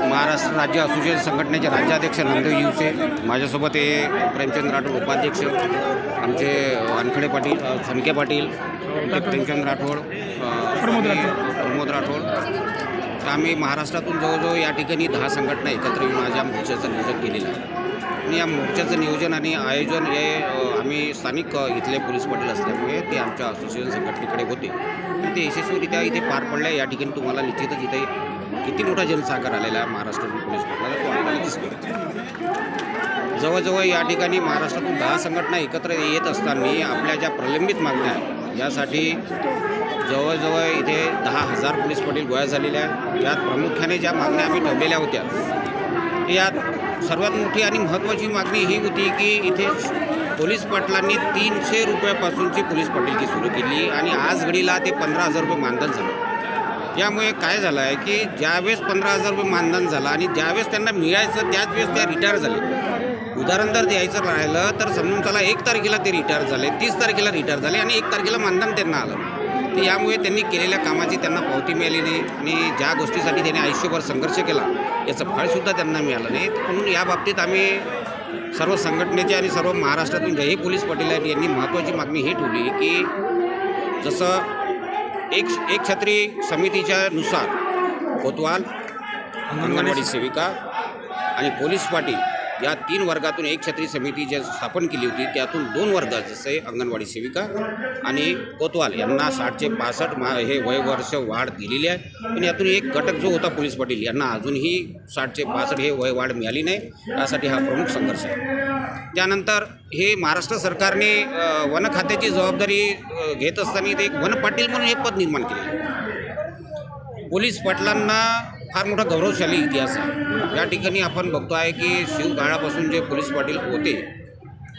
महाराष्ट्र राज्य असोसिएशन संघटनेचे राज्याध्यक्ष नंदू युसे माझ्यासोबत हे प्रेमचंद राठोड उपाध्यक्ष आमचे वानखडे पाटील सनके पाटील प्रेमचंद राठोड प्रमोद राठोड. तर आम्ही महाराष्ट्रातून जवळजवळ या ठिकाणी दहा संघटना एकत्र येऊन आज या मोर्चाचं नियोजन केलेलं आहे. आणि या मोर्चाचं नियोजन आणि आयोजन हे आम्ही स्थानिक इथले पोलीस पाटील असल्यामुळे ते आमच्या असोसिएशन संघटनेकडे होते. ते यशस्वीरित्या इथे पार पडले या ठिकाणी तुम्हाला निश्चितच इथे किती मोठा जनसागर आलेला आहे महाराष्ट्रातून पोलीस भरला तो आपल्याला दिसतो जवळजवळ या ठिकाणी महाराष्ट्रातून दहा संघटना एकत्र येत असताना आपल्या ज्या प्रलंबित मागण्या आहेत यासाठी जवळजवळ इथे दहा हजार पोलीस पाटील गोळ्या झालेल्या आहेत. यात प्रामुख्याने ज्या मागण्या आम्ही ठेवलेल्या होत्या यात सर्वात मोठी आणि महत्त्वाची मागणी ही होती की इथे पोलीस पाटलांनी तीनशे रुपयापासूनची पोलीस पाटीलकी सुरू केली आणि आज घडीला ते पंधरा हजार रुपये मानधन झालं. यामुळे काय झालं आहे की ज्यावेळेस पंधरा हजार रुपये मानधन झालं आणि ज्यावेळेस त्यांना मिळायचं त्याच वेळेस त्या रिटायर झाले. उदाहरण जर द्यायचं राहिलं तर समजून चला एक तारखेला ते रिटायर झाले तीस तारखेला रिटायर झाले आणि एक तारखेला मानधन त्यांना आलं. तर यामुळे त्यांनी केलेल्या कामाची त्यांना पावती मिळाली नाही आणि ज्या गोष्टीसाठी त्यांनी आयुष्यभर संघर्ष केला याचं फळसुद्धा त्यांना मिळालं नाही. म्हणून या बाबतीत आम्ही सर्व संघटनेचे आणि सर्व महाराष्ट्रातून जेही पोलीस पाटील यांनी महत्त्वाची मागणी ही ठेवली की जसं एक एक छत्री समितीच्या नुसार कोतवाल अंगणवाडी सेविका आणि पोलीस पाटील या तीन वर्गातून एक छत्री समिती जे स्थापन केली होती त्यातून दोन वर्ग जसे अंगणवाडी सेविका आणि कोतवाल यांना साठचे पासष्ट मा हे वयवर्ष वाढ दिलेली आहे. पण यातून एक घटक जो होता पोलीस पाटील यांना अजूनही साठचे पासष्ट हे वयवाढ मिळाली नाही. यासाठी हा प्रमुख संघर्ष आहे. त्यानंतर हे महाराष्ट्र सरकारने वन खात्याची जबाबदारी घेत असताना ते एक वन पाटील म्हणून हे पद निर्माण केले पोलीस पाटलांना फार मोठा गौरवशाली इतिहास आहे. या ठिकाणी आपण बघतो आहे की शिवकाळापासून जे पोलीस पाटील होते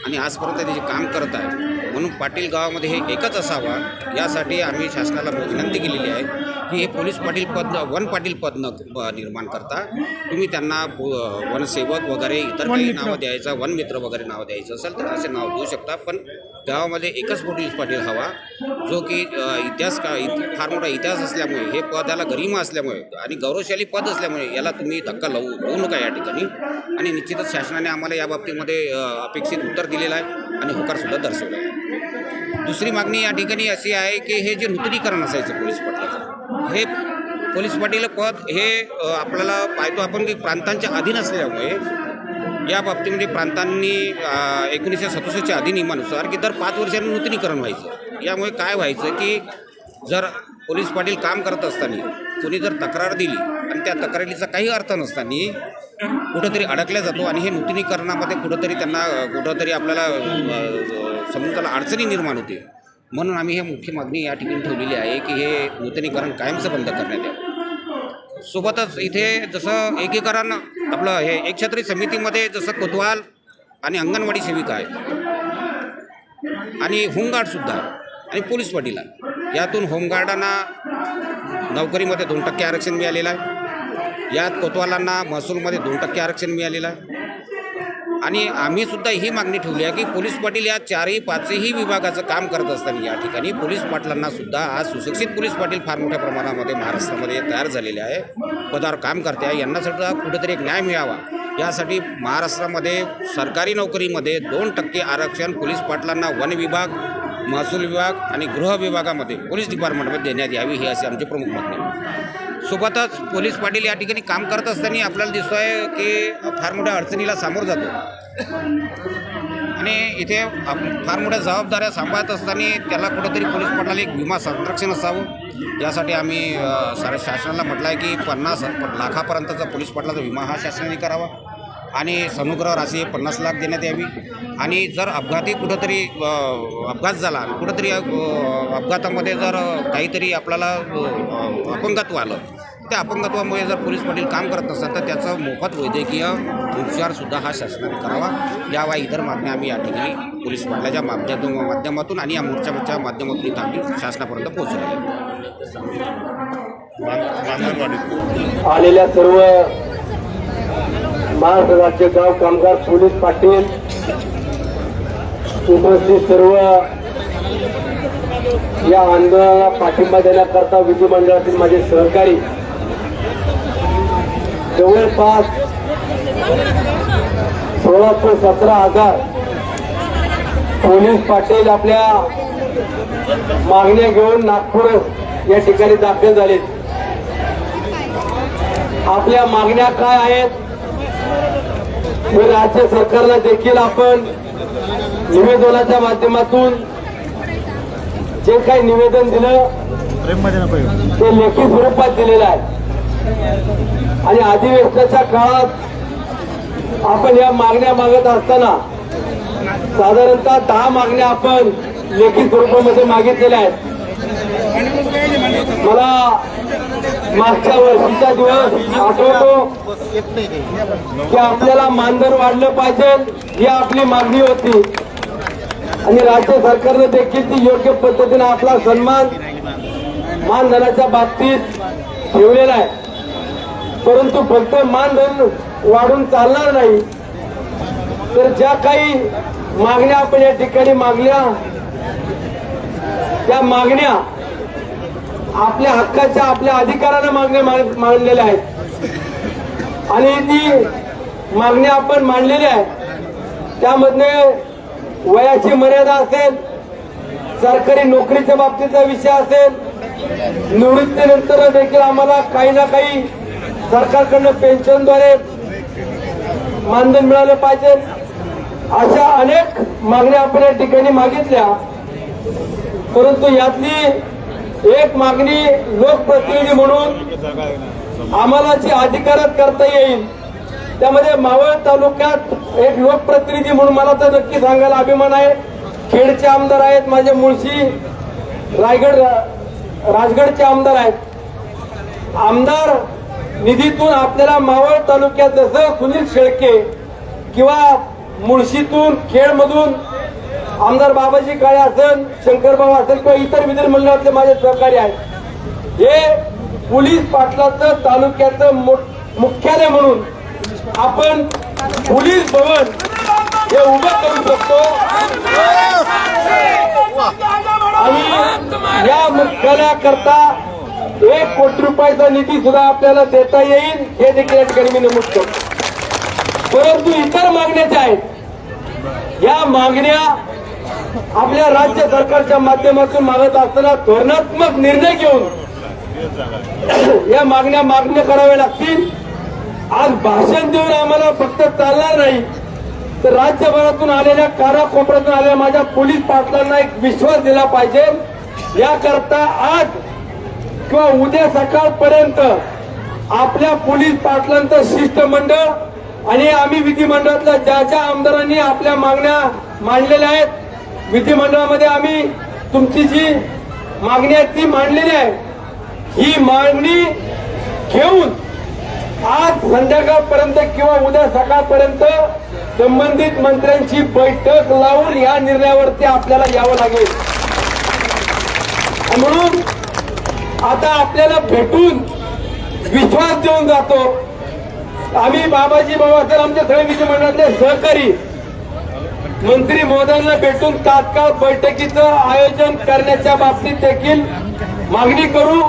आणि आजपर्यंत ते जे काम करत आहे म्हणून पाटील गावामध्ये हे एकच असावा यासाठी आम्ही शासनाला विनंती केलेली आहे. की हे पोलीस पाटील पद वन पाटील पद न निर्माण करता. तुम्ही त्यांना वनसेवक वगैरे इतर काही. नावं द्यायचं वनमित्र वगैरे नाव द्यायचं असेल तर असे नाव देऊ शकता. पण गावामध्ये एकच पोलीस पाटील हवा जो की इतिहास का इत- फार मोठा इतिहास असल्यामुळे हे पद याला गरिमा असल्यामुळे आणि गौरवशाली पद असल्यामुळे याला तुम्ही धक्का लावू देऊ नका या ठिकाणी. आणि निश्चितच शासनाने आम्हाला या बाबतीमध्ये अपेक्षित उत्तर दिलेलं आहे आणि होकारसुद्धा दर्शवला आहे. दुसरी मागणी या ठिकाणी अशी आहे की हे जे नूतनीकरण असायचं पोलीस पाटलाचं हे पोलीस पाटील पद हे आपल्याला पाहतो आपण की प्रांतांच्या अधीन असल्यामुळे या बाबतीमध्ये प्रांतांनी एकोणीसशे सदुसष्टच्या अधिनियमानुसार की दर पाच वर्षांनी नूतनीकरण व्हायचं. यामुळे काय व्हायचं की जर पोलीस पाटील काम करत असताना कोणी जर तक्रार दिली आणि त्या तक्रारीचा काही अर्थ नसताना कुठंतरी अडकल्या जातो आणि हे नूतनीकरणामध्ये कुठंतरी त्यांना कुठंतरी आपल्याला समजून त्याला अडचणी निर्माण होते. म्हणून आम्ही हे मुख्य मागणी या ठिकाणी ठेवलेली आहे की हे नूतनीकरण कायमचं बंद करण्यात यावं. सोबतच इथे जसं एकीकरण आपलं हे एकछत्री समितीमध्ये जसं कोतवाल आणि अंगणवाडी सेविका आहे आणि होमगार्डसुद्धा आणि पोलीस पाटील आहे यातून होमगार्डांना नोकरीमध्ये दोन टक्के आरक्षण मिळालेलं आहे. यात कोतवालांना महसूलमध्ये दोन टक्के आरक्षण मिळालेलं आहे. आणि आम्ही सुद्धा ही मागणी ठेवली आहे की पोलीस पाटील या चारही पाचही विभागाचं काम करत असताना या ठिकाणी पोलीस पाटलांना सुद्धा आज सुशिक्षित पोलीस पाटील फार मोठ्या प्रमाणामध्ये महाराष्ट्रामध्ये तयार झालेले आहे. पदावर काम करते आहे. यांनासुद्धा कुठेतरी एक न्याय मिळावा. यासाठी महाराष्ट्रामध्ये सरकारी नोकरीमध्ये दोन टक्के आरक्षण पोलीस पाटलांना वन विभाग महसूल विभाग आणि गृह विभागामध्ये पोलीस डिपार्टमेंटमध्ये देण्यात यावी ही अशी आमची प्रमुख मागणी सोबतच पोलीस पाटील या ठिकाणी काम करत असताना आपल्याला दिसतो आहे की फार मोठ्या अडचणीला सामोरं जातो. आणि इथे आप- फार मोठ्या जबाबदाऱ्या सांभाळत असताना त्याला कुठंतरी पोलीस पाटलाला एक विमा संरक्षण असावं. यासाठी आम्ही अ, साऱ्या शासनाला म्हटलं आहे की पन्नास लाखापर्यंतचा पोलीस पाटलाचा विमा हा शासनाने करावा. आणि समुग्र राशी पन्नास लाख देण्यात यावी. आणि जर अपघाती कुठंतरी अपघात झाला कुठंतरी अपघातामध्ये जर काहीतरी आपल्याला अपंगत्व आलं त्या अपंगत्वामुळे जर पोलीस पाटील काम करत नसतात तर त्याचं मोफत वैद्यकीय उपचारसुद्धा हा शासनाने करावा. यावा इतर मागण्या आम्ही या ठिकाणी पोलीस पाटलाच्या माध्यमातून माध्यमातून आणि या मोर्चाच्या माध्यमातून इथं आम्ही शासनापर्यंत पोहोचवलेले आलेल्या सर्व महाराष्ट्र राज्य गाव कामगार पोलीस पाटील उपस्थित सर्व या आंदोलनाला पाठिंबा देण्याकरता विधिमंडळातील माझे सहकारी जवळपास सोळा ते सतरा हजार पोलीस पाटील आपल्या मागण्या घेऊन नागपूर या ठिकाणी दाखल झालेत आपल्या मागण्या काय आहेत? हे राज्य सरकारला देखील आपण निवेदनाच्या माध्यमातून जे काही निवेदन दिलं ते लेखी स्वरूपात दिलेलं आहे. आणि अधिवेशनाच्या काळात आपण या मागण्या मागत असताना साधारणतः दहा मागण्या आपण लेखी स्वरूपामध्ये मागितलेल्या आहेत. मला मागच्या वर्षीचा दिवस आठवतो की आपल्याला मानधन वाढलं पाहिजे ही आपली मागणी होती. आणि राज्य सरकारने देखील ती योग्य पद्धतीने आपला सन्मान मानधनाच्या बाबतीत ठेवलेला आहे. परंतु फक्त मानधन वाढून चालणार नाही तर ज्या काही मागण्या आपण या ठिकाणी मागल्या त्या मागण्या आपल्या हक्काच्या आपल्या अधिकाराला मागण्या मांडलेल्या आहेत. आणि ती मागण्या आपण मांडलेल्या आहेत. त्यामध्ये वयाची मर्यादा असेल सरकारी नोकरीच्या बाबतीचा विषय असेल निवृत्तीनंतर देखील आम्हाला काही ना काही सरकारकडनं पेन्शनद्वारे मानधन मिळालं पाहिजे. अशा अनेक मागण्या आपण या ठिकाणी मागितल्या. परंतु यातली एक मागणी लोकप्रतिनिधी म्हणून आम्हाला जी अधिकारात करता येईल त्यामध्ये मावळ तालुक्यात एक लोकप्रतिनिधी म्हणून मला तर नक्की सांगायला अभिमान आहे. खेडचे आमदार आहेत माझे मुळशी रायगड राजगडचे आमदार आहेत. आमदार निधीतून आपल्याला मावळ तालुक्यात जसं सुनील शेळके किंवा मुळशीतून खेडमधून आमदार बाबाजी काळे असेल शंकरबाबा असेल किंवा इतर विधिमंडळातले माझे सहकारी आहेत. हे पोलीस पाटलाचं तालुक्याचं मुख्यालय म्हणून आपण पोलीस भवन हे उभं करू शकतो. आणि या मुख्यालयाकरता एक कोटी रुपयाचा निधी सुद्धा आपल्याला देता येईल हे देखील या ठिकाणी मी नमूद करतो. परंतु इतर मागण्या ज्या आहेत या मागण्या आपल्या राज्य सरकारच्या माध्यमातून मागत असताना धोरणात्मक निर्णय घेऊन या मागण्या मागण्य कराव्या लागतील. आज भाषण देऊन आम्हाला फक्त चालणार नाही तर राज्यभरातून आलेल्या काराकोपऱ्यातून आलेल्या माझ्या पोलीस पाटलांना एक विश्वास दिला पाहिजे. याकरता आज किंवा उद्या सकाळपर्यंत आपल्या पोलीस पाटलांचं शिष्टमंडळ आणि आम्ही विधिमंडळातल्या ज्या ज्या आमदारांनी आपल्या मागण्या मांडलेल्या आहेत विधिमंडळामध्ये आम्ही तुमची जी मागणी आहे ती मांडलेली आहे. ही मागणी घेऊन आज संध्याकाळपर्यंत किंवा उद्या सकाळपर्यंत संबंधित मंत्र्यांची बैठक लावून या निर्णयावरती आपल्याला यावं लागेल. म्हणून आता आपल्याला भेटून विश्वास देऊन जातो. आम्ही बाबाजी बाबासाहेब आमच्या सगळे विधिमंडळातले सहकारी मंत्री महोदयांना भेटून तात्काळ बैठकीचं आयोजन करण्याच्या बाबतीत देखील मागणी करू.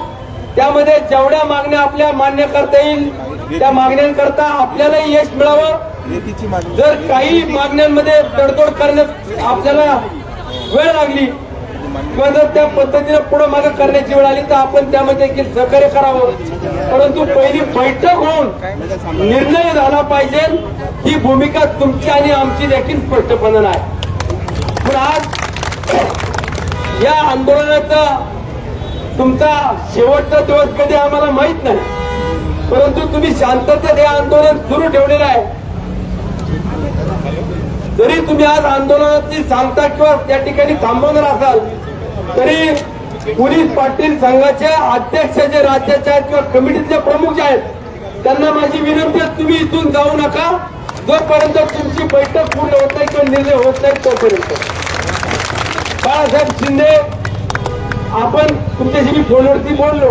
त्यामध्ये जेवढ्या मागण्या आपल्या मान्य करता येईल त्या मागण्यांकरता आपल्यालाही यश मिळावं. जर काही मागण्यांमध्ये तडतोड करण्यात आपल्याला वेळ लागली किंवा जर त्या पद्धतीने पुढे मागे करण्याची वेळ आली तर आपण त्यामध्ये देखील सहकार्य करावं. परंतु पहिली बैठक होऊन निर्णय झाला पाहिजे. ही भूमिका तुमची आणि आमची देखील स्पष्टपणे नाही. पण आज या आंदोलनाचा तुमचा शेवटचा दिवस कधी आम्हाला माहीत नाही. परंतु तुम्ही शांततेत हे आंदोलन सुरू ठेवलेलं आहे. जरी तुम्ही आज आंदोलनाची सांगता किंवा त्या ठिकाणी थांबवणार असाल तरी पोलीस पाटील संघाचे अध्यक्ष जे राज्याचे आहेत किंवा कमिटीतले प्रमुख जे आहेत त्यांना माझी विनंती आहे तुम्ही इथून जाऊ नका. जोपर्यंत तुमची बैठक पूर्ण होत नाही किंवा निर्णय होत नाही तोपर्यंत. बाळासाहेब शिंदे आपण तुमच्याशी मी फोनवरती बोललो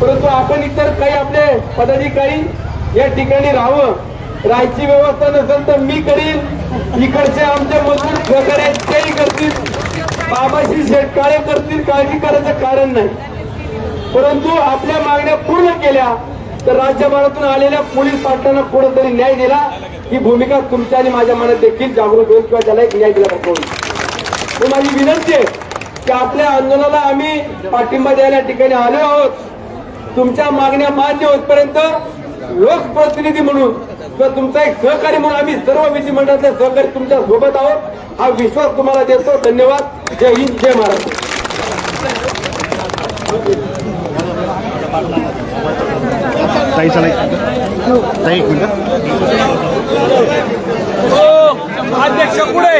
परंतु आपण इतर काही आपले पदाधिकारी या ठिकाणी राहावं. राहायची व्यवस्था नसेल तर मी करीन. इकडचे आमचे मजूर प्रकारे आहेत, तेही करतील. बाबाशी शेठ करतील काळजी करायचं कारण नाही. परंतु आपल्या मागण्या पूर्ण केल्या तर राज्यभरातून आलेल्या पोलीस पाटलांना कोणतरी न्याय दिला. ही भूमिका तुमच्या आणि माझ्या मनात देखील जागृत होईल किंवा त्याला एक न्याय दिला पाहिजे माझी विनंती आहे की आपल्या आंदोलनाला आम्ही पाठिंबा द्यायला ठिकाणी आलो आहोत. तुमच्या मागण्या मान्य होतपर्यंत लोकप्रतिनिधी म्हणून किंवा तुमचा एक सहकारी म्हणून आम्ही सर्व विधिमंडळातले सहकारी तुमच्यासोबत आहोत. हा विश्वास तुम्हाला देतो. धन्यवाद. जय हिंद जय महाराष्ट्र. ताई चला. ताई एक मिनिट. अध्यक्ष पुढे.